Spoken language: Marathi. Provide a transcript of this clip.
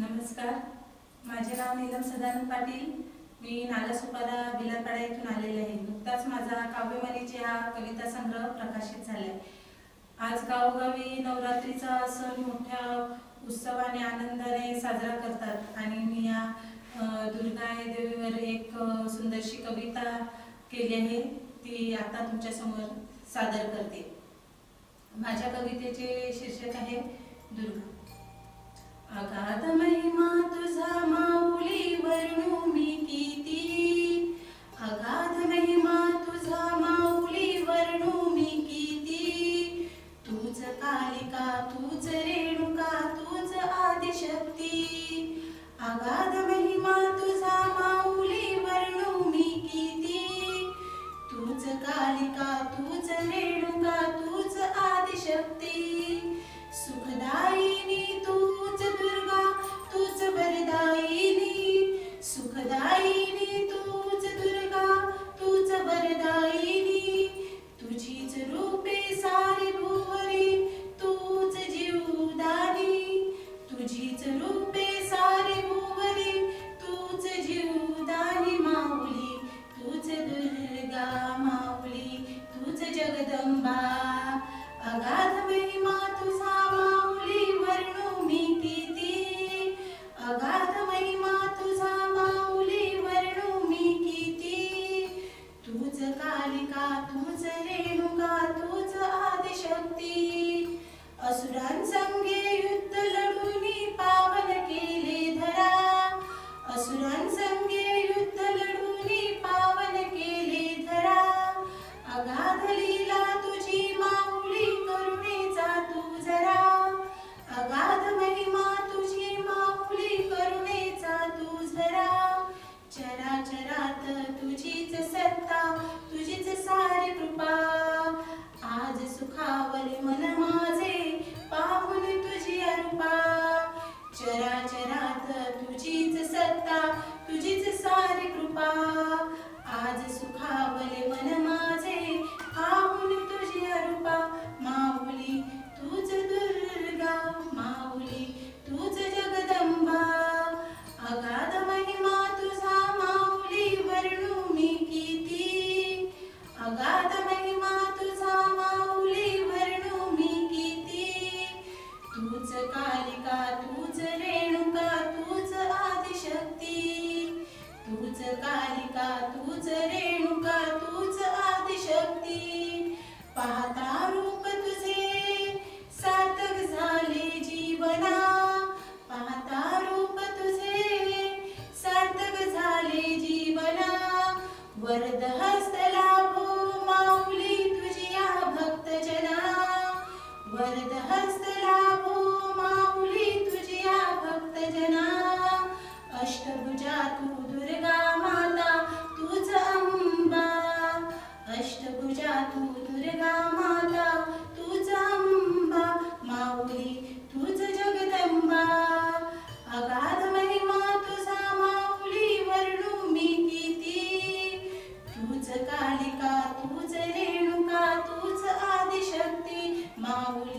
नमस्कार. माझे नाव नीलम सदानंद पाटील. मी नालासोपारा बिलापाडा येथून आलेले आहे. नुकताच माझा काव्यमणीचे हा कविता संग्रह प्रकाशित झालाय. आज गावोगावी नवरात्रीचा सण मोठ्या उत्सवाने आनंदाने साजरा करतात. आणि मी या दुर्गा देवीवर एक सुंदरशी कविता केली आहे. ती आता तुमच्यासमोर सादर करते. माझ्या कवितेचे शीर्षक आहे दुर्गा. अगाध कालिका तूच रेणुका तूच आदिशक्ती? आदिशक्ती असुरांसंगे युद्ध लढूनी पावन केले धरा. असुरांसंगे युद्ध लढूनी पावन केले धरा. अगाध สุขา 啊。